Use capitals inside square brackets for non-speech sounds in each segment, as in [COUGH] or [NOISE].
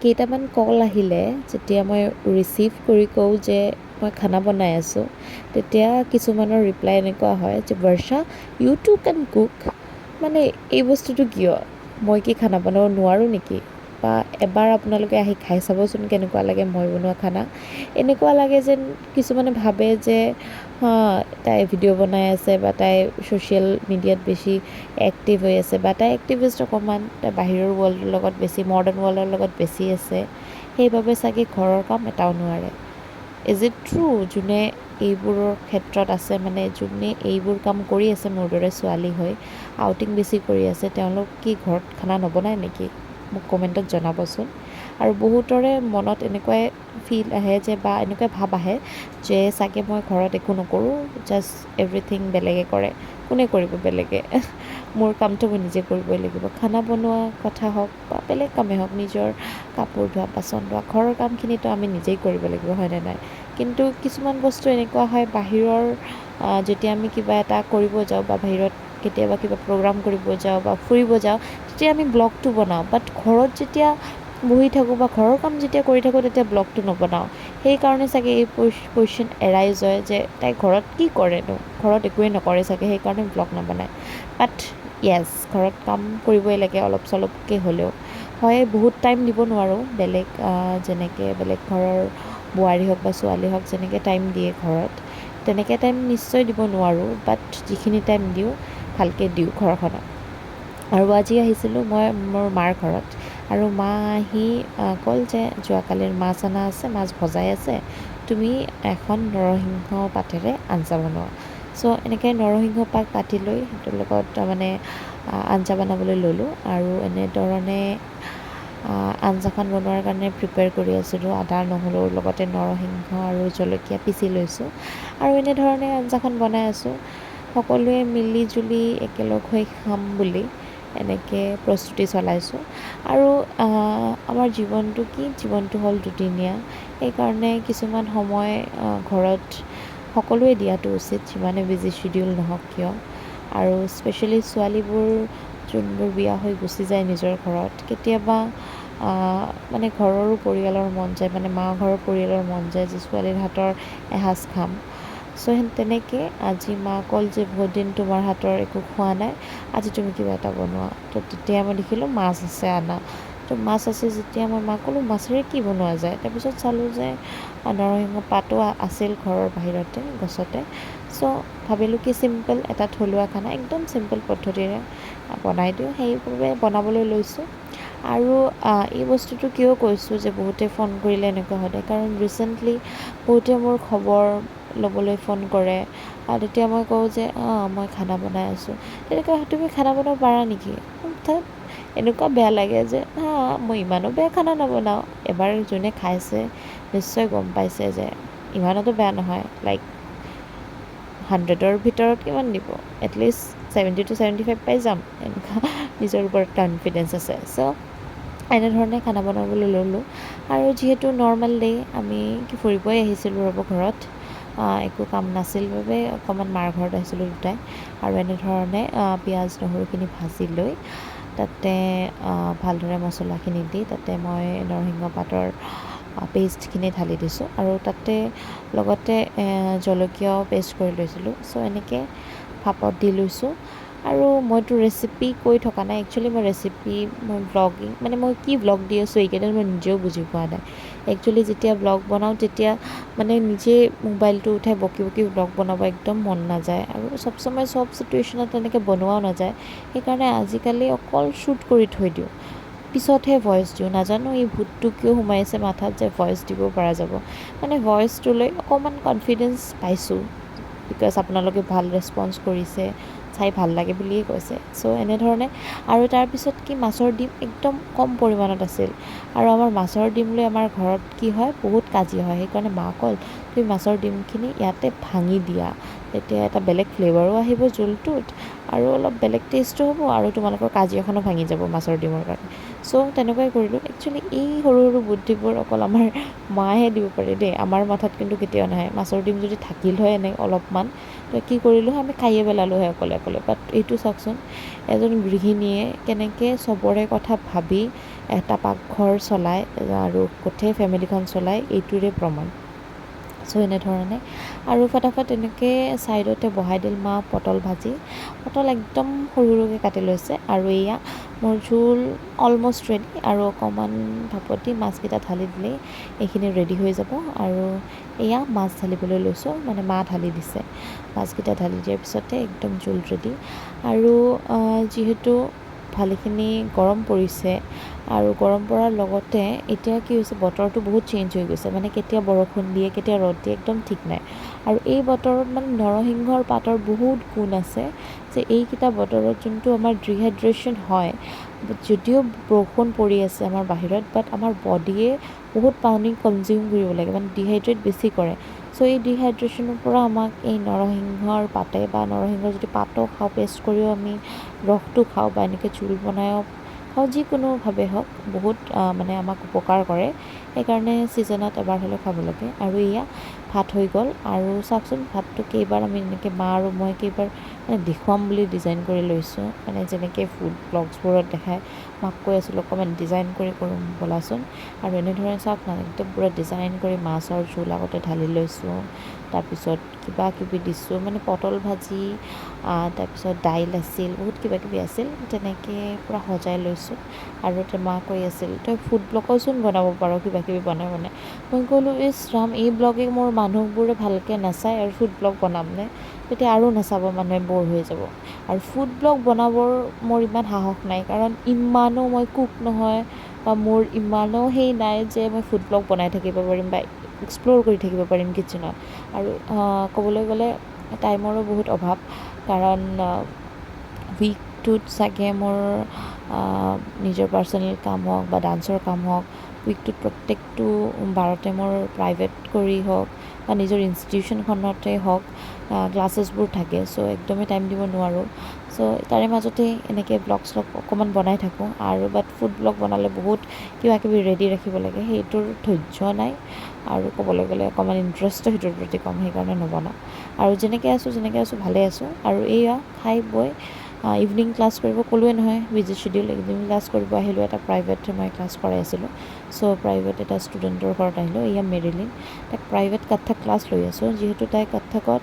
কেইটামান কল আহিলে যেতিয়া মই ৰিচিভ কৰি কওঁ যে মই খানা বনাই আছোঁ তেতিয়া কিছুমানৰ ৰিপ্লাই এনেকুৱা হয় যে Barsha you too can cook মানে এই বস্তুটো কিয়? মই কি খানা বনাব নোৱাৰোঁ নেকি? বা এবাৰ আপোনালোকে আহি খাই চাবচোন কেনেকুৱা লাগে মই বনোৱা খানা। এনেকুৱা লাগে যেন কিছুমানে ভাবে যে হা তাই ভিডিঅ' বনাই আছে বা তাই ছ'চিয়েল মিডিয়াত বেছি এক্টিভ হৈ আছে বা তাই এক্টিভিষ্ট অকণমান তাই বাহিৰৰ ৱৰ্ল্ডৰ লগত বেছি মডাৰ্ণ ৱৰ্ল্ডৰ লগত বেছি আছে। সেইবাবে চাগে ঘৰৰ কাম এটাও নোৱাৰে। ইজ ইট ট্ৰু যোনে এইবোৰৰ ক্ষেত্ৰত আছে মানে যোনে এইবোৰ কাম কৰি আছে মোৰ দৰে ছোৱালী হৈ আউটিং বেছি কৰি আছে তেওঁলোক কি ঘৰত খানা নবনায় নেকি? মোক কমেণ্টত জনাবচোন। আৰু বহুতৰে মনত এনেকুৱাই ফিল আহে যে বা এনেকুৱাই ভাৱ আহে যে চাগে মই ঘৰত একো নকৰোঁ জাষ্ট এভৰিথিং বেলেগে কৰে কোনে কৰিব বেলেগে? [LAUGHS] মোৰ কামটো মই নিজে কৰিবই লাগিব। খানা বনোৱা কথা হওক বা বেলেগ কামেই হওক নিজৰ কাপোৰ ধোৱা বাচন ধোৱা ঘৰৰ কামখিনিতো আমি নিজেই কৰিব লাগিব হয়নে নাই? কিন্তু কিছুমান বস্তু এনেকুৱা হয় বাহিৰৰ যেতিয়া আমি কিবা এটা কৰিব যাওঁ বা বাহিৰত কেতিয়াবা কিবা প্ৰগ্ৰাম কৰিব যাওঁ বা ফুৰিব যাওঁ তেতিয়া আমি ব্লগটো বনাওঁ। বাট ঘৰত যেতিয়া বহি থাকোঁ বা ঘৰৰ কাম যেতিয়া কৰি থাকোঁ তেতিয়া ব্লগটো নবনাওঁ। সেইকাৰণে চাগে এই কুৱেশ্যন এৰাইজ হয় যে তাই ঘৰত কি কৰেনো? ঘৰত একোৱেই নকৰে চাগে সেইকাৰণে ব্লগ নবনায়। বাট য়েছ ঘৰত কাম কৰিবই লাগে অলপ চলপকৈ হ'লেও। হয় বহুত টাইম দিব নোৱাৰোঁ। বেলেগ যেনেকৈ বেলেগ ঘৰৰ বোৱাৰী হওক বা ছোৱালী হওক যেনেকৈ টাইম দিয়ে ঘৰত তেনেকৈ টাইম নিশ্চয় দিব নোৱাৰোঁ। বাট যিখিনি টাইম দিওঁ ভালকৈ দিওঁ ঘৰখনত। আৰু আজি আহিছিলোঁ মই মোৰ মাৰ ঘৰত। আৰু মা আহি ক'ল যে যোৱাকালিৰ মাছ অনা আছে মাছ ভজাই আছে তুমি এখন নৰসিংহ পাতেৰে আঞ্জা বনোৱা। চ' এনেকৈ নৰসিংহ পাত কাটি লৈ সেইটোৰ লগত তাৰমানে আঞ্জা বনাবলৈ ল'লোঁ। আৰু এনেধৰণে আঞ্জাখন বনোৱাৰ কাৰণে প্ৰিপেয়াৰ কৰি আছিলোঁ। আদা নহৰুৰ লগতে নৰসিংহ আৰু জলকীয়া পিচি লৈছোঁ। আৰু এনেধৰণে আঞ্জাখন বনাই আছোঁ। সকলোৱে মিলি জুলি একেলগ হৈ খাম বুলি এনেকৈ প্ৰস্তুতি চলাইছোঁ। আৰু আমাৰ জীৱনটো কি? জীৱনটো হ'ল দুদিনীয়া। সেইকাৰণে কিছুমান সময় ঘৰত সকলোৱে দিয়াটো উচিত যিমানে বিজি চিডিউল নহওক কিয়। আৰু স্পেচিয়েলি ছোৱালীবোৰ যোনবোৰ বিয়া হৈ গুচি যায় নিজৰ ঘৰত কেতিয়াবা মানে ঘৰৰো পৰিয়ালৰ মন যায় মানে মা ঘৰৰ পৰিয়ালৰ মন যায় যে ছোৱালীৰ হাতৰ এসাঁজ খাম। চ' তেনেকৈ আজি মা ক'ল যে বহুত দিন তোমাৰ হাতৰ একো খোৱা নাই, আজি তুমি কিবা এটা বনোৱা। তো তেতিয়া মই দেখিলোঁ মাছ আছে অনা তো মাছ আছে যেতিয়া মই মাক ক'লোঁ, মাছেৰে কি বনোৱা যায়? তাৰপিছত চালোঁ যে নৰসিংহ পাতো আছিল ঘৰৰ বাহিৰতে, গছতে। চ' ভাবিলোঁ কি চিম্পল এটা থলুৱা খানা, একদম চিম্পল পদ্ধতিৰে বনাই দিওঁ। সেইবাবে বনাবলৈ লৈছোঁ। আৰু এই বস্তুটো কিয় কৈছোঁ যে বহুতে ফোন কৰিলে এনেকুৱা সদায় কাৰণ ৰিচেণ্টলি বহুতে মোৰ খবৰ ল'বলৈ ফোন কৰে। আৰু তেতিয়া মই কওঁ যে অঁ মই খানা বনাই আছোঁ। তেনেকৈ তুমি খানা বনাব পাৰা নেকি? অৰ্থাৎ এনেকুৱা বেয়া লাগে যে হা মই ইমানো বেয়া খানা নবনাওঁ। এবাৰ যোনে খাইছে নিশ্চয় গম পাইছে যে ইমানতো বেয়া নহয়। লাইক হাণ্ড্ৰেডৰ ভিতৰত কিমান দিব? At least seventy two seventy five পাই যাম। এনেকুৱা [LAUGHS] নিজৰ ওপৰত কনফিডেঞ্চ আছে। চ' এনেধৰণে খানা বনাবলৈ ল'লোঁ। আৰু যিহেতু নৰ্মেল ডে আমি ফুৰিবই আহিছিলোঁ ৰ'ব ঘৰত। একো কাম নাছিল বাবে অকণমান মাৰ ঘৰত আহিছিলোঁ দুটাই। আৰু এনেধৰণে পিঁয়াজ নহৰুখিনি ভাজি লৈ তাতে ভালদৰে মছলাখিনি দি তাতে মই নৰসিংহ পাতৰ পেষ্টখিনি ঢালি দিছোঁ। আৰু তাতে লগতে জলকীয়াও পেষ্ট কৰি লৈছিলোঁ। চ' এনেকৈ ভাপত দি লৈছোঁ। আৰু মইতো ৰেচিপি কৈ থকা নাই। একচুৱেলি মই ৰেচিপি মই ব্লগিং মানে মই কি ব্লগ দি আছোঁ এইকেইদিন মই নিজেও বুজি পোৱা নাই। একচুৱেলি যেতিয়া ব্লগ বনাওঁ, তেতিয়া মানে নিজে মোবাইলটো উঠাই বকি বকি ব্লগ বনাব একদম মন নাযায়। আৰু চব সময় চব চিটুৱেশ্যনত তেনেকৈ বনোৱাও নাযায়। সেইকাৰণে আজিকালি অকল শ্বুট কৰি থৈ দিওঁ। পিছতহে ভইচ দিওঁ। নাজানো এই ভূতটো কিয় সোমাইছে মাথাত যে ভইচ দিব পৰা যাব। মানে ভইচটো লৈ অকণমান কনফিডেঞ্চ পাইছোঁ। বিকজ আপোনালোকে ভালো ৰেচপঞ্চ কৰিছে। চাই ভাল লাগে বুলিয়ে কৈছে। চ' এনেধৰণে আৰু তাৰপিছত কি মাছৰ ডিম একদম কম পৰিমাণত আছিল। আৰু আমাৰ মাছৰ ডিম লৈ আমাৰ ঘৰত কি হয় বহুত কাজিয়া হয়। সেইকাৰণে মাক ক'ল তুমি মাছৰ ডিমখিনি ইয়াতে ভাঙি দিয়া। তেতিয়া এটা বেলেগ ফ্লেভাৰো আহিব জোলটোত আৰু অলপ বেলেগ টেষ্টো হ'ব আৰু তোমালোকৰ কাজিয়াখনো ভাঙি যাব মাছৰ ডিমৰ কাৰণে। চ' তেনেকুৱাই কৰিলোঁ। একচুৱেলি এই সৰু সৰু বুদ্ধিবোৰ অকল আমাৰ মায়েহে দিব পাৰে দেই। আমাৰ মাথাত কিন্তু কেতিয়াও নাহে। মাছৰ ডিম যদি থাকিল হয় এনে অলপমান তো কি কৰিলোঁ আমি খায়ে পেলালোঁ হয় অকলে অকলে। বাট এইটো চাওকচোন এজন গৃহিণীয়ে কেনেকৈ চবৰে কথা ভাবি এটা পাকঘৰ চলায় আৰু গোটেই ফেমিলিখন চলায় এইটোৰে প্ৰমাণ। চ' এনেধৰণে। আৰু ফটাফট এনেকৈ ছাইডতে বহাই দিল মা পটল ভাজি। পটল একদম সৰু সৰুকৈ কাটি লৈছে আৰু এয়া মোৰ জোল অলমষ্ট ৰেডি আৰু অকণমান ভাপত দি মাছকেইটা ঢালি দিলেই এইখিনি ৰেডি হৈ যাব। আৰু এয়া মাছ ঢালিবলৈ লৈছোঁ মানে মা ঢালি দিছে। মাছকেইটা ঢালি দিয়াৰ পিছতে একদম জোল ৰেডি আৰু যিহেতু ভালেখিনি গৰম পৰিছে আৰু গৰম পৰাৰ লগতে এতিয়া কি হৈছে বতৰটো বহুত চেঞ্জ হৈ গৈছে। মানে কেতিয়া বৰষুণ দিয়ে কেতিয়া ৰ'দ দিয়ে একদম ঠিক নাই। আৰু এই বতৰত মানে নৰসিংহৰ পাতৰ বহুত গুণ আছে যে এইকেইটা বতৰত যোনটো আমাৰ ডিহাইড্ৰেশ্যন হয় যদিও বৰষুণ পৰি আছে আমাৰ বাহিৰত বাট আমাৰ বডিয়ে বহুত পানী কনজিউম কৰিব লাগে। মানে ডিহাইড্ৰেট বেছি কৰে। চ' এই ডিহাইড্ৰেশ্যনৰ পৰা আমাক এই নৰসিংহৰ পাতে বা নৰসিংহৰ যদি পাতো খাওঁ পেষ্ট কৰিও আমি ৰসটো খাওঁ বা এনেকৈ জোল বনাইও খাওঁ, যিকোনোভাৱে হওক, বহুত মানে আমাক উপকাৰ কৰে। সেইকাৰণে ছিজনত এবাৰ হ'লেও খাব লাগে। আৰু এয়া ভাত হৈ গ'ল। আৰু চাওকচোন, ভাতটো কেইবাৰ আমি এনেকৈ মা আৰু মই কেইবাৰ মানে দেখুৱাম বুলি ডিজাইন কৰি লৈছোঁ। মানে যেনেকৈ ফুড ব্লগছবোৰত দেখাই মাক কৈ আছিলোঁ, অকণমান ডিজাইন কৰি কৰোঁ ব'লাচোন। আৰু এনেধৰণে চাওক না একদম পূৰা ডিজাইন কৰি মাছৰ জোল আগতে ঢালি লৈছোঁ। তাৰপিছত কিবা কিবি দিছোঁ মানে পটল ভাজি তাৰপিছত দাইল আছিল, বহুত কিবা কিবি আছিল, তেনেকৈ পূৰা সজাই লৈছোঁ। আৰু মা কৈ আছিল, তই ফুড ব্লগৰচোন বনাব পাৰ, কিবা কিবি বনাই বনাই। মই ক'লোঁ, ইছ ৰাম, এই ব্লগে মোৰ মানুহবোৰে ভালকৈ নাচায় আৰু ফুড ব্লগ বনামনে তেতিয়া আৰু নাচাব মানুহে ব'ৰ হৈ যাব। আৰু ফুড ব্লগ বনাবৰ মোৰ ইমান সাহস নাই কাৰণ ইমানো মই কুক নহয় বা মোৰ ইমানো সেই নাই যে মই ফুড ব্লগ বনাই থাকিব পাৰিম বা এক্সপ্ল'ৰ কৰি থাকিব পাৰিম কিটচেনত আৰু ক'বলৈ গ'লে টাইমৰো বহুত অভাৱ কাৰণ উইকটোত চাগে মোৰ নিজৰ পাৰ্চনেল কাম হওক বা ডান্সৰ কাম হওক উইকটোত প্ৰত্যেকটো বাৰতে মোৰ প্ৰাইভেট কৰি হওক বা নিজৰ ইনষ্টিটিউশ্যনখনতে হওক ক্লাছেছবোৰ থাকে। চ' একদমেই টাইম দিব নোৱাৰোঁ। চ' তাৰে মাজতে এনেকৈ ব্লগ শ্লগ অকণমান বনাই থাকোঁ। আৰু বাট ফুড ব্লগ বনালে বহুত কিবা কিবি ৰেডি ৰাখিব লাগে। সেইটোৰ ধৈৰ্য নাই। আৰু ক'বলৈ গ'লে অকণমান ইণ্টাৰেষ্টো সেইটোৰ প্ৰতি কম, সেইকাৰণে নবনাওঁ। আৰু যেনেকৈ আছোঁ যেনেকৈ আছোঁ, ভালে আছোঁ। আৰু এইয়া খাই বৈ ইভিনিং ক্লাছ কৰিব ক'লোৱে নহয় বিজি শ্বিডিউল ইভিনিং ক্লাছ কৰিব আহিলোঁ, এটা প্ৰাইভেট মই ক্লাছ কৰাই আছিলোঁ। চ' প্ৰাইভেট এটা ষ্টুডেণ্টৰ ঘৰত আহিলোঁ এয়া মেৰিলিন তাইক প্ৰাইভেট কত্থক ক্লাছ লৈ আছোঁ, যিহেতু তাই কাথাকত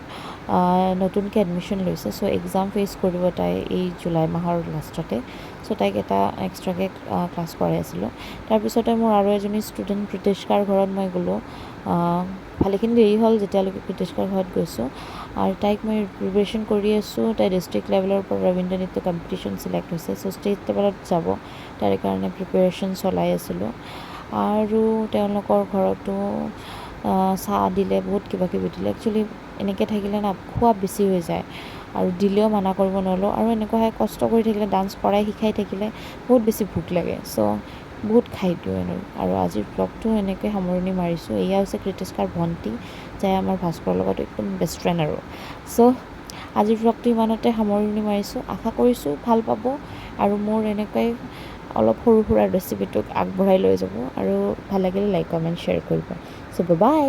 নতুনকৈ এডমিশ্যন লৈছে। চ' এক্সাম ফেচ কৰিব তাই এই জুলাই মাহৰ লাষ্টতে চ' তাইক এটা এক্সট্ৰাকৈ ক্লাছ কৰাই আছিলোঁ তাৰপিছতে মোৰ আৰু এজনী ষ্টুডেণ্ট প্ৰীতিষ্কাৰ ঘৰত মই গ'লোঁ। ভালেখিনি দেৰি হ'ল যেতিয়ালৈকে প্ৰীতিষ্কাৰ ঘৰত গৈছোঁ। আৰু তাইক মই প্ৰিপেৰেশ্যন কৰি আছোঁ। তাই ডিষ্ট্ৰিক্ট লেভেলৰ পৰা ৰবীন্দ্ৰ নৃত্য কম্পিটিশ্যন চিলেক্ট হৈছে। চ' ষ্টেট লেভেলত যাব। তাৰ কাৰণে প্ৰিপেৰেশ্যন চলাই আছিলোঁ। আৰু তেওঁলোকৰ ঘৰতো চাহ দিলে, বহুত কিবা কিবি দিলে। একচুৱেলি এনেকৈ থাকিলে না, খোৱা বেছি হৈ যায়। আৰু দিলেও মানা কৰিব নোৱাৰিলোঁ আৰু এনেকুৱা হয় কষ্ট কৰি থাকিলে ডান্স কৰাই শিকাই থাকিলে বহুত বেছি ভোক লাগে। চ' বহুত খাই দিওঁ আৰু আজিৰ ব্লগটো এনেকৈ সামৰণি মাৰিছোঁ। এয়া হৈছে কৃতিস্কাৰ ভণ্টি, যাই আমাৰ ভাস্কৰৰ লগত একদম বেষ্ট ফ্ৰেণ্ড আৰু। চ' আজিৰ ব্লগটো ইমানতে সামৰণি মাৰিছোঁ। আশা কৰিছোঁ ভালো পাব আৰু মোৰ এনেকুৱাই অলপ সৰু সুৰা ৰেচিপিটোক আগবঢ়াই লৈ যাব আৰু ভালো লাগিলে লাইক কমেণ্ট শ্বেয়াৰ কৰিব। চ' বাই